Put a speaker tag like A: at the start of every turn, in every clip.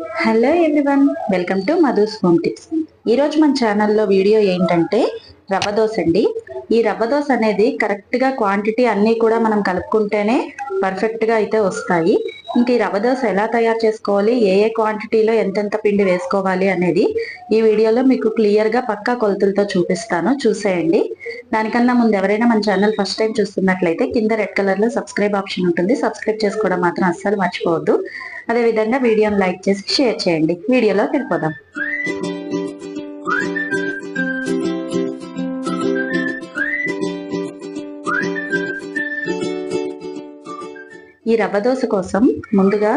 A: Hello everyone welcome to Madhu's home tips ఈరోజు మన ఛానల్లో వీడియో ఏంటంటే రవ్వ దోశ అండి. ఈ రవ్వ దోశ అనేది కరెక్ట్గా క్వాంటిటీ అన్నీ కూడా మనం కలుపుకుంటేనే పర్ఫెక్ట్గా అయితే వస్తాయి. ఇంక ఈ రవ దోశ ఎలా తయారు చేసుకోవాలి? ఏ ఏ క్వాంటిటీలో ఎంతెంత పిండి వేసుకోవాలి అనేది ఈ వీడియోలో మీకు క్లియర్గా పక్కా కొలతలతో చూపిస్తాను. చూసేయండి. దానికన్నా ముందు ఎవరైనా మన ఛానల్ ఫస్ట్ టైం చూస్తున్నట్లయితే కింద రెడ్ కలర్లో సబ్స్క్రైబ్ ఆప్షన్ ఉంటుంది. సబ్స్క్రైబ్ చేసుకోవడం మాత్రం అస్సలు మర్చిపోవద్దు. అదేవిధంగా వీడియోని లైక్ చేసి షేర్ చేయండి. వీడియోలో వెళ్ళిపోదాం. ఈ రవ్వ దోశ కోసం ముందుగా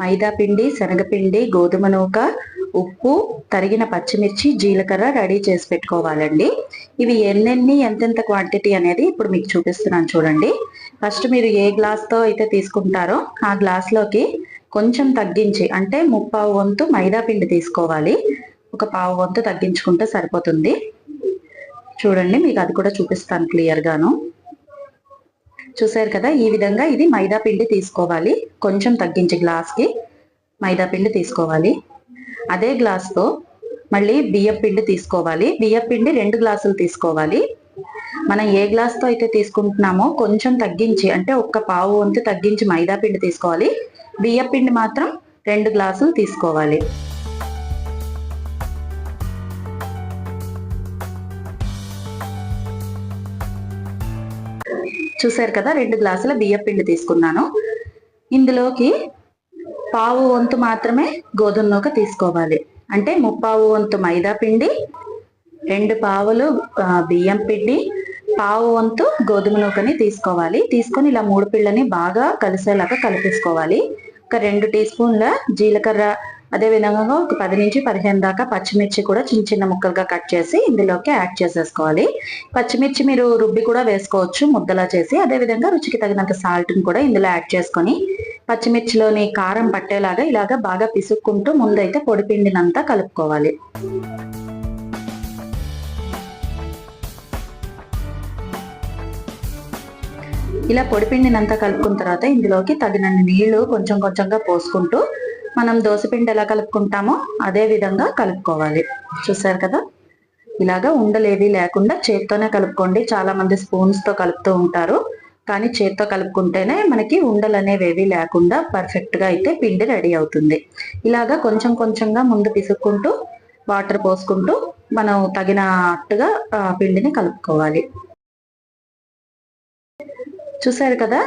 A: మైదా పిండి శనగపిండి గోధుమ నూక ఉప్పు తరిగిన పచ్చిమిర్చి జీలకర్ర రెడీ చేసి పెట్టుకోవాలండి. ఇవి ఎన్నెన్ని ఎంతెంత క్వాంటిటీ అనేది ఇప్పుడు మీకు చూపిస్తున్నాను చూడండి. ఫస్ట్ మీరు ఏ గ్లాస్తో అయితే తీసుకుంటారో ఆ గ్లాస్లోకి కొంచెం తగ్గించి అంటే ముప్పావు వంతు మైదా పిండి తీసుకోవాలి. ఒక పావు వంతు తగ్గించుకుంటే సరిపోతుంది. చూడండి మీకు అది కూడా చూపిస్తాను క్లియర్గాను. చూసారు కదా ఈ విధంగా ఇది మైదా పిండి తీసుకోవాలి. కొంచెం తగ్గించి గ్లాస్కి మైదా పిండి తీసుకోవాలి. అదే గ్లాస్తో మళ్ళీ బియ్యం పిండి తీసుకోవాలి. బియ్యం పిండి రెండు గ్లాసులు తీసుకోవాలి. మనం ఏ గ్లాస్తో అయితే తీసుకుంటున్నామో కొంచెం తగ్గించి అంటే ఒక్క పావు వంతు తగ్గించి మైదా పిండి తీసుకోవాలి. బియ్యం పిండి మాత్రం రెండు గ్లాసులు తీసుకోవాలి. చూసారు కదా రెండు గ్లాసుల బియ్యం పిండి తీసుకున్నాను. ఇందులోకి పావు వంతు మాత్రమే గోధుమ నూక తీసుకోవాలి. అంటే ముప్పావు వంతు మైదా పిండి రెండు పావులు బియ్యం పిండి పావు వంతు గోధుమ నూకని తీసుకోవాలి. తీసుకొని ఇలా మూడు పిల్లని బాగా కలిసేలాగా కలిపేసుకోవాలి. ఒక రెండు టీ స్పూన్ల జీలకర్ర అదే విధంగా ఒక పది నుంచి పదిహేను దాకా పచ్చిమిర్చి కూడా చిన్న చిన్న ముక్కలుగా కట్ చేసి ఇందులోకి యాడ్ చేసేసుకోవాలి. పచ్చిమిర్చి మీరు రుబ్బి కూడా వేసుకోవచ్చు ముద్దలా చేసి. అదే విధంగా రుచికి తగినంత సాల్ట్ని కూడా ఇందులో యాడ్ చేసుకొని పచ్చిమిర్చిలోని కారం పట్టేలాగా ఇలాగా బాగా పిసుక్కుంటూ ముందైతే పొడి పిండినంతా కలుపుకోవాలి. ఇలా పొడి పిండినంతా కలుపుకున్న తర్వాత ఇందులోకి తగినన్ని నీళ్ళు కొంచెం కొంచెంగా పోసుకుంటూ మనం దోశపిండి ఎలా కలుపుకుంటామో అదే విధంగా కలుపుకోవాలి. చూసారు కదా? ఇలాగా ఉండలేవి లేకుండా చేత్తోనే కలుపుకోండి. చాలా మంది స్పూన్స్తో కలుపుతూ ఉంటారు. కానీ చేత్తో కలుపుకుంటేనే మనకి ఉండలు అనేవి ఏవి లేకుండా పర్ఫెక్ట్గా అయితే పిండి రెడీ అవుతుంది. ఇలాగా కొంచెం కొంచెంగా ముందు పిసుక్కుంటూ వాటర్ పోసుకుంటూ మనం తగినట్టుగా పిండిని కలుపుకోవాలి. చూసారు కదా?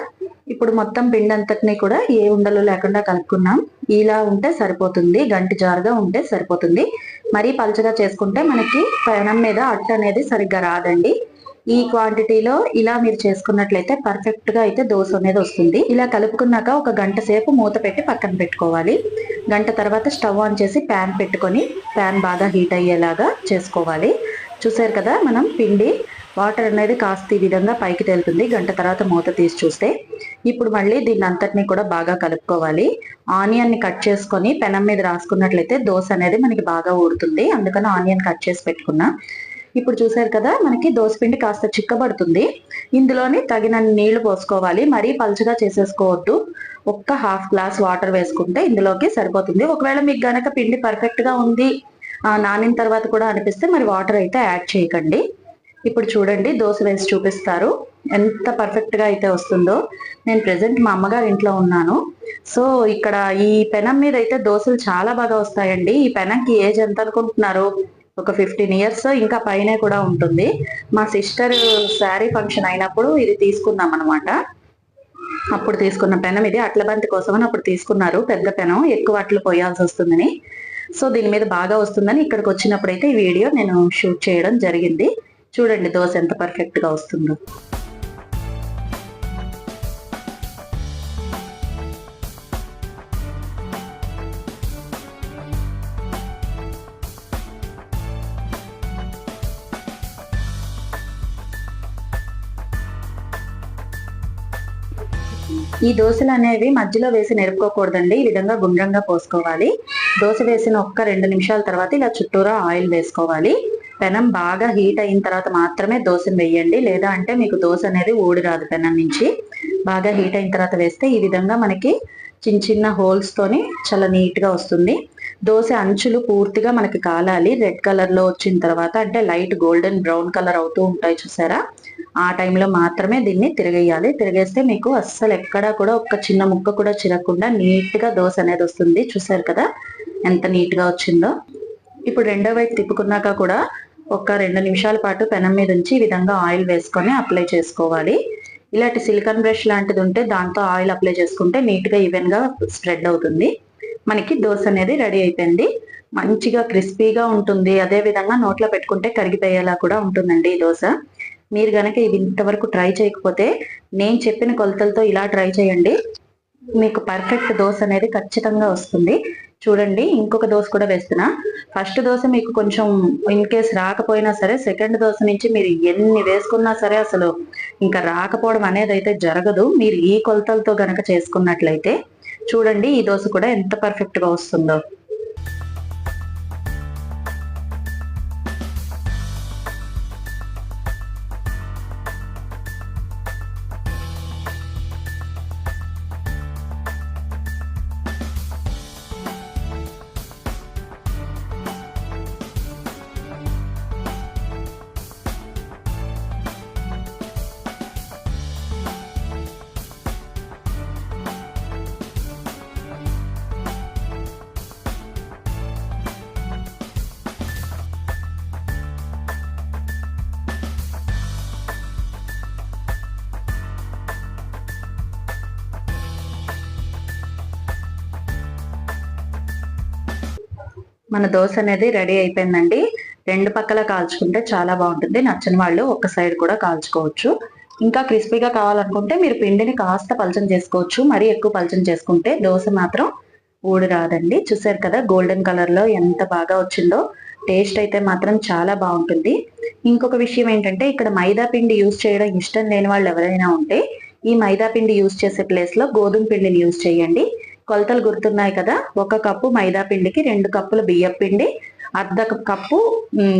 A: ఇప్పుడు మొత్తం పిండి అంతటిని కూడా ఏ ఉండలు లేకుండా కలుపుకున్నాం. ఇలా ఉంటే సరిపోతుంది. గంటి జారుగా ఉంటే సరిపోతుంది. మరీ పలుచగా చేసుకుంటే మనకి పెనం మీద అట్ట అనేది సరిగ్గా రాదండి. ఈ క్వాంటిటీలో ఇలా మీరు చేసుకున్నట్లయితే పర్ఫెక్ట్గా అయితే దోశ అనేది వస్తుంది. ఇలా కలుపుకున్నాక ఒక గంట సేపు మూత పెట్టి పక్కన పెట్టుకోవాలి. గంట తర్వాత స్టవ్ ఆన్ చేసి ప్యాన్ పెట్టుకొని ప్యాన్ బాగా హీట్ అయ్యేలాగా చేసుకోవాలి. చూసారు కదా మనం పిండి వాటర్ అనేది కాస్త ఈ విధంగా పైకి తేలుతుంది. గంట తర్వాత మూత తీసి చూస్తే ఇప్పుడు మళ్ళీ దీన్ని అంతటిని కూడా బాగా కలుపుకోవాలి. ఆనియన్ని కట్ చేసుకొని పెనం మీద రాసుకున్నట్లయితే దోశ అనేది మనకి బాగా ఊడుతుంది అందుకని ఆనియన్ కట్ చేసి పెట్టుకున్నా. ఇప్పుడు చూసారు కదా మనకి పిండి కాస్త చిక్కబడుతుంది. ఇందులోని తగిన నీళ్ళు పోసుకోవాలి. మరీ పలుచగా చేసేసుకోవద్దు. ఒక్క హాఫ్ గ్లాస్ వాటర్ వేసుకుంటే ఇందులోకి సరిపోతుంది. ఒకవేళ మీకు గనక పిండి పర్ఫెక్ట్గా ఉంది నానిన తర్వాత కూడా అనిపిస్తే మరి వాటర్ అయితే యాడ్ చేయకండి. ఇప్పుడు చూడండి దోశ వేసి చూపిస్తారు. ఎంత పర్ఫెక్ట్గా అయితే వస్తుందో. నేను ప్రెసెంట్ మా అమ్మగారి ఇంట్లో ఉన్నాను. సో ఇక్కడ ఈ పెనం మీద అయితే దోశలు చాలా బాగా వస్తాయండి. ఈ పెనంకి ఏజ్ ఎంత అనుకుంటున్నారు? ఒక ఫిఫ్టీన్ ఇయర్స్ ఇంకా పైనే కూడా ఉంటుంది. మా సిస్టర్ శారీ ఫంక్షన్ అయినప్పుడు ఇది తీసుకున్నాం అనమాట అప్పుడు తీసుకున్న పెనం ఇది. అట్ల బంతి కోసం అని అప్పుడు తీసుకున్నారు. పెద్ద పెనం. ఎక్కువ అట్లు పోయాల్సి వస్తుందని. సో దీని మీద బాగా వస్తుందని ఇక్కడికి వచ్చినప్పుడు అయితే ఈ వీడియో నేను షూట్ చేయడం జరిగింది. చూడండి దోశ ఎంత పర్ఫెక్ట్గా వస్తుందో. ఈ దోశలు అనేవి మధ్యలో వేసి నెరుపుకోకూడదండి ఈ విధంగా గుండ్రంగా పోసుకోవాలి. దోశ వేసిన ఒక్క రెండు నిమిషాల తర్వాత ఇలా చుట్టూరా ఆయిల్ వేసుకోవాలి. పెనం బాగా హీట్ అయిన తర్వాత మాత్రమే దోశను వేయండి. లేదా అంటే మీకు దోశ అనేది ఊడి రాదు పెనం నుంచి. బాగా హీట్ అయిన తర్వాత వేస్తే ఈ విధంగా మనకి చిన్న చిన్న హోల్స్తోని చాలా నీట్గా వస్తుంది. దోశ అంచులు పూర్తిగా మనకి కాలాలి. రెడ్ కలర్లో వచ్చిన తర్వాత అంటే లైట్ గోల్డెన్ బ్రౌన్ కలర్ అవుతూ ఉంటాయి చూసారా? ఆ టైంలో మాత్రమే దీన్ని తిరగేయాలి. తిరిగేస్తే మీకు అస్సలు ఎక్కడా కూడా ఒక చిన్న ముక్క కూడా చిరగకుండా నీట్గా దోశ అనేది వస్తుంది. చూసారు కదా? ఎంత నీట్గా వచ్చిందో. ఇప్పుడు రెండో వైపు తిప్పుకున్నాక కూడా ఒక రెండు నిమిషాల పాటు పెనం మీద ఉంచి ఈ విధంగా ఆయిల్ వేసుకొని అప్లై చేసుకోవాలి. ఇలాంటి సిలికాన్ బ్రష్ లాంటిది ఉంటే దాంతో ఆయిల్ అప్లై చేసుకుంటే నీట్గా ఈవెన్గా స్ప్రెడ్ అవుతుంది. మనకి దోశ అనేది రెడీ అయిపోయింది. మంచిగా క్రిస్పీగా ఉంటుంది. అదే విధంగా నోట్లో పెట్టుకుంటే కరిగిపోయేలా కూడా ఉంటుందండి ఈ దోశ. మీరు కనుక ఇది ఇంతవరకు ట్రై చేయకపోతే నేను చెప్పిన కొలతలతో ఇలా ట్రై చేయండి. మీకు పర్ఫెక్ట్ దోశ అనేది ఖచ్చితంగా వస్తుంది. చూడండి ఇంకొక దోశ కూడా వేస్తున్నా. ఫస్ట్ దోశ మీకు కొంచెం ఇన్ కేస్ రాకపోయినా సరే సెకండ్ దోశ నుంచి మీరు ఎన్ని వేసుకున్నా సరే అసలు ఇంకా రాకపోవడం అనేది అయితే జరగదు. మీరు ఈ కొలతలతో గనక చేసుకున్నట్లయితే చూడండి ఈ దోశ కూడా ఎంత పర్ఫెక్ట్గా వస్తుందో. మన దోశ అనేది రెడీ అయిపోయిందండి. రెండు పక్కల కాల్చుకుంటే చాలా బాగుంటుంది. నచ్చిన వాళ్ళు ఒక సైడ్ కూడా కాల్చుకోవచ్చు. ఇంకా క్రిస్పీగా కావాలనుకుంటే మీరు పిండిని కాస్త పలచం చేసుకోవచ్చు. మరీ ఎక్కువ పలచం చేసుకుంటే దోశ మాత్రం ఊడి రాదండి. చూసారు కదా గోల్డెన్ కలర్లో ఎంత బాగా వచ్చిందో. టేస్ట్ అయితే మాత్రం చాలా బాగుంటుంది. ఇంకొక విషయం ఏంటంటే ఇక్కడ మైదా పిండి యూజ్ చేయడం ఇష్టం లేని వాళ్ళు ఎవరైనా ఉంటే ఈ మైదా పిండి యూజ్ చేసే ప్లేస్లో గోధుమ పిండిని యూజ్ చేయండి. కొలతలు గుర్తున్నాయి కదా? ఒక కప్పు మైదా పిండికి రెండు కప్పుల బియ్యం పిండి అర్ధ కప్పు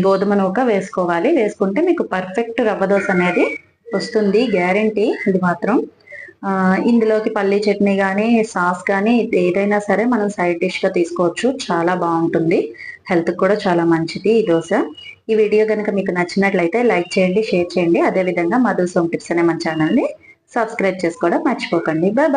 A: గోధుమ నూక వేసుకోవాలి. వేసుకుంటే మీకు పర్ఫెక్ట్ రవ్వ దోశ అనేది వస్తుంది గ్యారంటీ ఇది మాత్రం. ఇందులోకి పల్లీ చట్నీ కానీ సాస్ కానీ ఏదైనా సరే మనం సైడ్ డిష్గా తీసుకోవచ్చు. చాలా బాగుంటుంది. హెల్త్ కూడా చాలా మంచిది ఈ దోశ. ఈ వీడియో కనుక మీకు నచ్చినట్లయితే లైక్ చేయండి షేర్ చేయండి. అదేవిధంగా మధు సోమ్ టిప్స్ అనే మన ఛానల్ని సబ్స్క్రైబ్ చేసుకోవడం మర్చిపోకండి. బాయ్